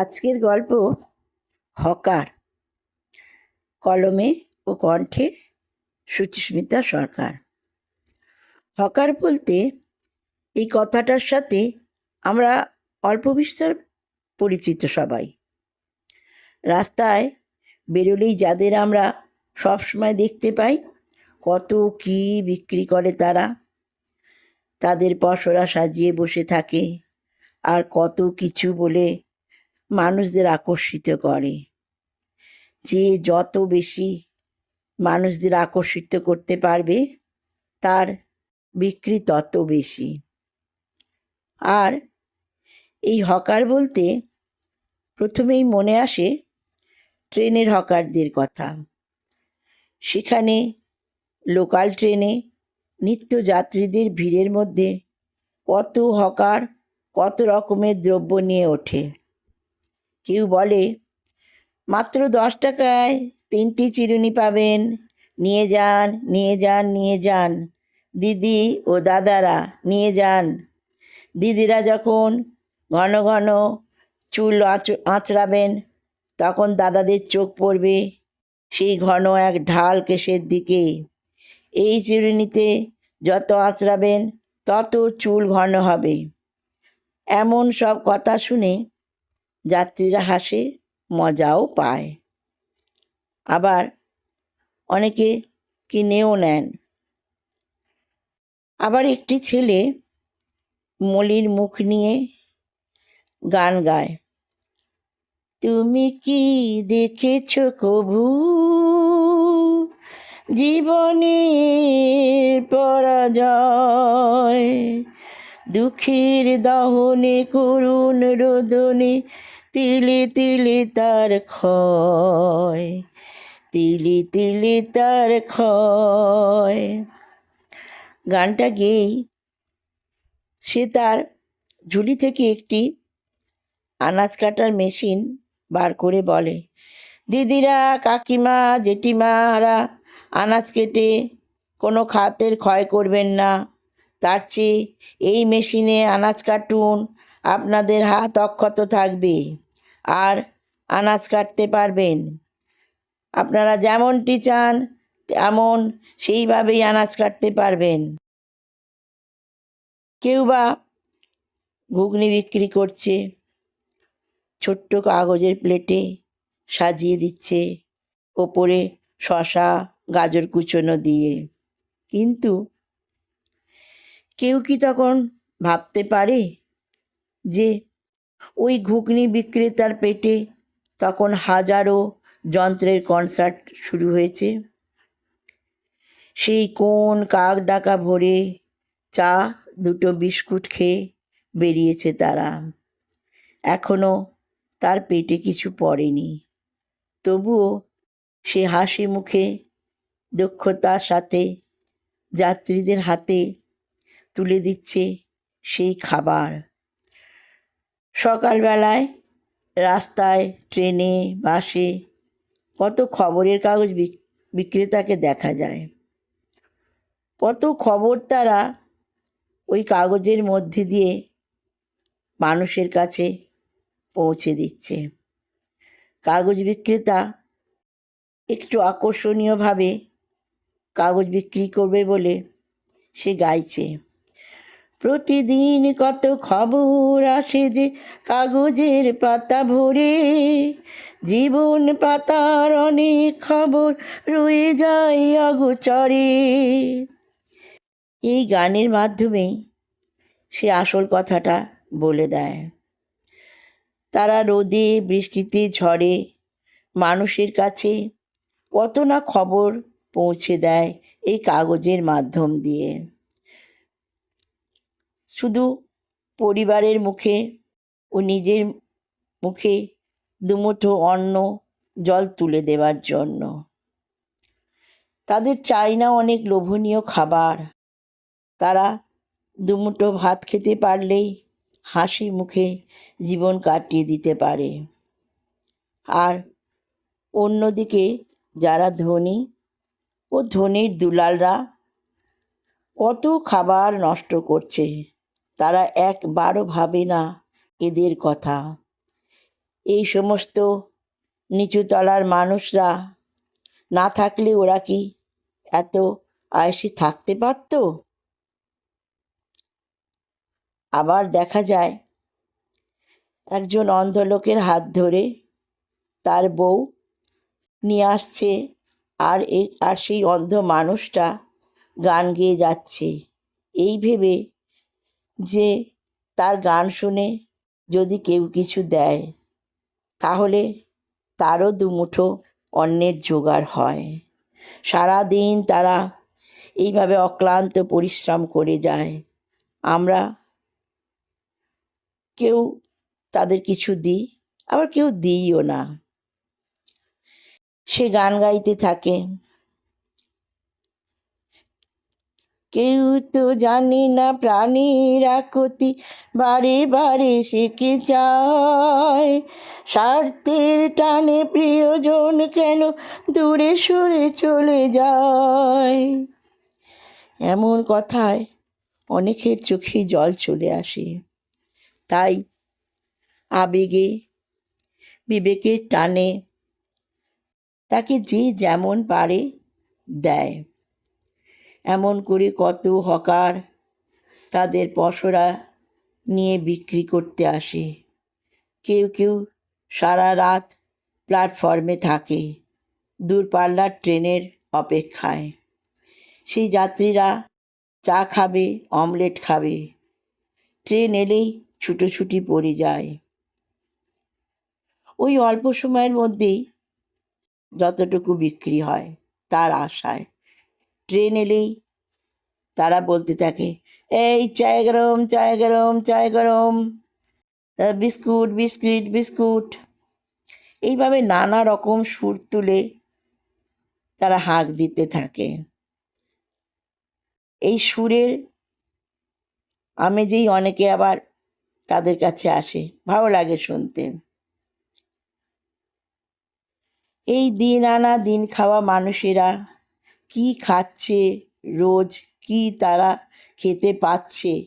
আজকের গল্প হকার। কলমে ও কণ্ঠে সুচিস্মিতা সরকার। হকার বলতে এই কথাটার সাথে আমরা অল্প বিস্তর পরিচিত সবাই। রাস্তায় বেরোলেই যাদের আমরা সবসময় দেখতে পাই, কত কি বিক্রি করে তারা। তাদের পসরা সাজিয়ে বসে থাকে, আর কত কিছু বলে মানুষদের আকর্ষিত করে। যে যত বেশি মানুষদের আকর্ষিত করতে পারবে, তার বিক্রি তত বেশি। আর এই হকার বলতে প্রথমেই মনে আসে ট্রেনের হকারদের কথা। সেখানে লোকাল ট্রেনে নিত্য যাত্রীদের ভিড়ের মধ্যে কত হকার কত রকমের দ্রব্য নিয়ে ওঠে। কেউ বলে, মাত্র দশ টাকায় তিনটি চিরুনি পাবেন। নিয়ে যান নিয়ে যান নিয়ে যান। দিদি ও দাদারা, নিয়ে যান। দিদিরা যখন ঘন ঘন চুল আঁচ- আঁচড়াবেন, তখন দাদাদের চোখ পড়বে সেই ঘন এক ঢাল কেশের দিকে। এই চিরুনিতে যত আঁচড়াবেন, তত চুল ঘন হবে। এমন সব কথা শুনে যাত্রীরা হাসে, মজাও পায়। আবার অনেকে কিনেও নেন। আবার একটি ছেলে মলির মুখ নিয়ে গান গায়। তুমি কি দেখেছ কভু? জীবনের পরাজয় দুঃখের দহনে করুণ রোদনে তিলে তিলে তার ক্ষয়, তিলে তিলে তার ক্ষয়। গানটা গেয়েই সে তার ঝুলি থেকে একটি আনাজ কাটার মেশিন বার করে বলে, দিদিরা, কাকিমা, জেঠিমারা, আনাজ কেটে কোনো খাতের ক্ষয় করবেন না। তার চেয়ে এই মেশিনে আনাজ কাটুন, আপনাদের হাত অক্ষত থাকবে। আর আনাজ কাটতে পারবেন। আপনারা যেমনটি চান, তেমন সেইভাবেই আনাজ কাটতে পারবেন। কেউ বা ঘুগনি বিক্রি করছে, ছোট্ট কাগজের প্লেটে সাজিয়ে দিচ্ছে, ওপরে শশা, গাজর কুচনো দিয়ে। কিন্তু কেউ কি তখন ভাবতে পারে যে ওই ঘুগনি বিক্রেতার পেটে তখন হাজারো যন্ত্রের কনসার্ট শুরু হয়েছে? সেই কোন কাক ডাকা ভরে চা দুটো বিস্কুট খেয়ে বেরিয়েছে তারা। এখনও তার পেটে কিছু পড়েনি। তবুও সে হাসি মুখে দক্ষতার সাথে যাত্রীদের হাতে তুলে দিচ্ছে সেই খাবার। সকালবেলায় রাস্তায়, ট্রেনে, বাসে কত খবরের কাগজ বিক- বিক্রেতাকে দেখা যায়। কত খবর তারা ওই কাগজের মধ্যে দিয়ে মানুষের কাছে পৌঁছে দিচ্ছে। কাগজ বিক্রেতা একটু আকর্ষণীয়ভাবে কাগজ বিক্রি করবে বলে সে গাইছে। প্রতিদিন কত খবর আসে যে কাগজের পাতা ভরে। জীবন পাতার অনেক খবর রয়ে যায় অগোচরে। এই গানের মাধ্যমেই সে আসল কথাটা বলে দেয়। তারা রোদে, বৃষ্টিতে ঝড়ে মানুষের কাছে কত না খবর পৌঁছে দেয় এই কাগজের মাধ্যম দিয়ে। শুধু পরিবারের মুখে ও নিজের মুখে দুমুঠো অন্ন জল তুলে দেওয়ার জন্য। তাদের চাই না অনেক লোভনীয় খাবার। তারা দুমুঠো ভাত খেতে পারলেই হাসি মুখে জীবন কাটিয়ে দিতে পারে। আর অন্যদিকে যারা ধনী ও ধনির দুলালরা কত খাবার নষ্ট করছে। তারা একবারও ভাবে না এদের কথা। এই সমস্ত নিচুতলার মানুষরা না থাকলে ওরা কি এত আয়সে থাকতে পারত? আবার দেখা যায়, একজন অন্ধ লোকের হাত ধরে তার বউ নিয়ে আসছে আর এই আর সেই অন্ধ মানুষটা গান গেয়ে যাচ্ছে। এই ভেবে যে তার গান শুনে যদি কেউ কিছু দেয়, তাহলে তারও দুমুঠো অন্যের জোগাড় হয়। সারাদিন তারা এইভাবে অক্লান্ত পরিশ্রম করে যায়। আমরা কেউ তাদের কিছু দিই, আবার কেউ দিইও না। সে গান গাইতে থাকে। কেউ তো জানে না প্রাণীর আকতি। বারে বারে শিখে যায় স্বার্থের টানে প্রিয়জন কেন দূরে সরে চলে যায়? এমন কথায় অনেকের চোখে জল চলে আসে। তাই আবেগে, বিবেকের টানে তাকে যে যেমন পারে দেয়। এমন করে কত হকার তাদের পসরা নিয়ে বিক্রি করতে আসে। কেউ কেউ সারা রাত প্ল্যাটফর্মে থাকে দূরপাল্লার ট্রেনের অপেক্ষায়। সেই যাত্রীরা চা খাবে, অমলেট খাবে। ট্রেন এলেই ছুটোছুটি পড়ে যায়। ওই অল্প সময়ের মধ্যেই যতটুকু বিক্রি হয় তার আশায় ট্রেন এলেই তারা বলতে থাকে, এই চায় গরম চায় গরম চায় গরম বিস্কুট, বিস্কিট, বিস্কুট। এইভাবে নানা রকম সুর তুলে তারা হাঁক দিতে থাকে। এই সুরের আমেজেই অনেকে আবার তাদের কাছে আসে, ভালো লাগে শুনতে। এই দিন আনা দিন খাওয়া মানুষেরা কি খাচ্ছে রোজ? কি তারা খেতে পাচ্ছে?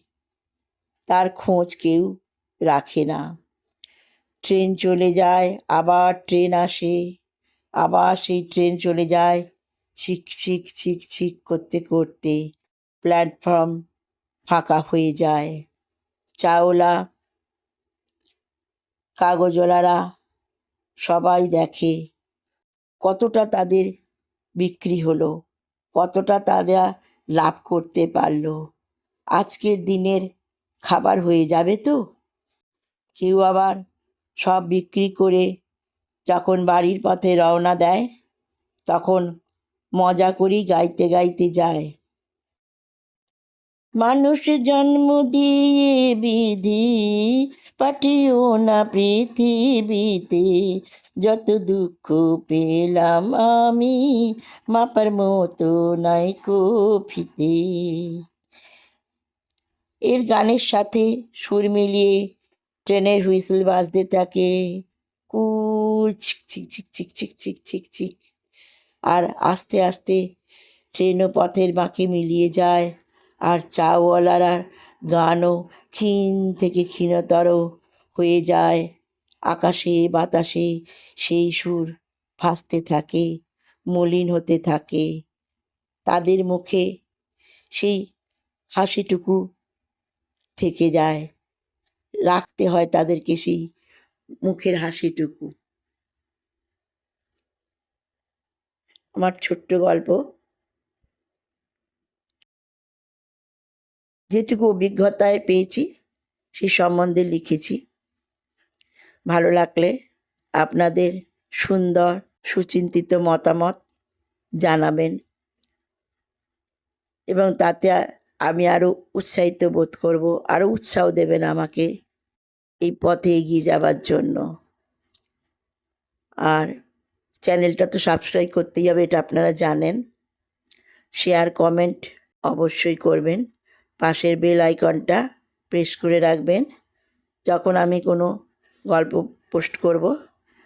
তার খোঁজ কেউ রাখে না। ট্রেন চলে যায়, আবার ট্রেন আসে, আবার সেই ট্রেন চলে যায়, ছিক ছিক ছিক ছিক করতে করতে প্ল্যাটফর্ম ফাঁকা হয়ে যায়। চাওলা, কাগজওয়ালারা সবাই দেখে কতটা তাদের বিক্রি হলো। কতটা তারা লাভ করতে পারল। আজকের দিনের খাবার হয়ে যাবে তো? কেউ আবার সব বিক্রি করে যখন বাড়ির পথে রওনা দেয়, তখন মজা করি গাইতে গাইতে যায়। মানুষ জন্ম দিয়ে বিধি, পাঠিও না পৃথিবীতে। যত দুঃখ পেলাম আমি, মাপার মতো নাই কফিতে। এর গানের সাথে সুর মিলিয়ে ট্রেনের হুইসেল বাজতে থাকে। কু ছিক ছিক ছিক ছিক ছিক ছিক ছিক আর আস্তে আস্তে ট্রেনও পথের বাঁকে মিলিয়ে যায়। আর চাওয়ালার গানও ক্ষীণ থেকে ক্ষীণতর হয়ে যায়। আকাশে, বাতাসে সেই সুর ভাসতে থাকে, মলিন হতে থাকে। তাদের মুখে সেই হাসিটুকু থেকে যায়। রাখতে হয় তাদেরকে সেই মুখের হাসিটুকু। আমার ছোট্ট গল্প যেটুকু অভিজ্ঞতায় পেয়েছি, সে সম্বন্ধে লিখেছি। ভালো লাগলে আপনাদের সুন্দর, সুচিন্তিত মতামত জানাবেন এবং তাতে আমি আরও উৎসাহিত বোধ করব, আরও উৎসাহ দেবেন আমাকে এই পথে এগিয়ে যাবার জন্য। আর চ্যানেলটা তো সাবস্ক্রাইব করতেই হবে, এটা আপনারা জানেন। শেয়ার, কমেন্ট অবশ্যই করবেন। পাশের বেল আইকনটা প্রেস করে রাখবেন। যখন আমি কোনো গল্প পোস্ট করব,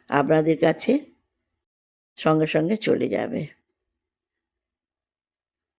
আপনাদের কাছে সঙ্গে সঙ্গে চলে যাবে।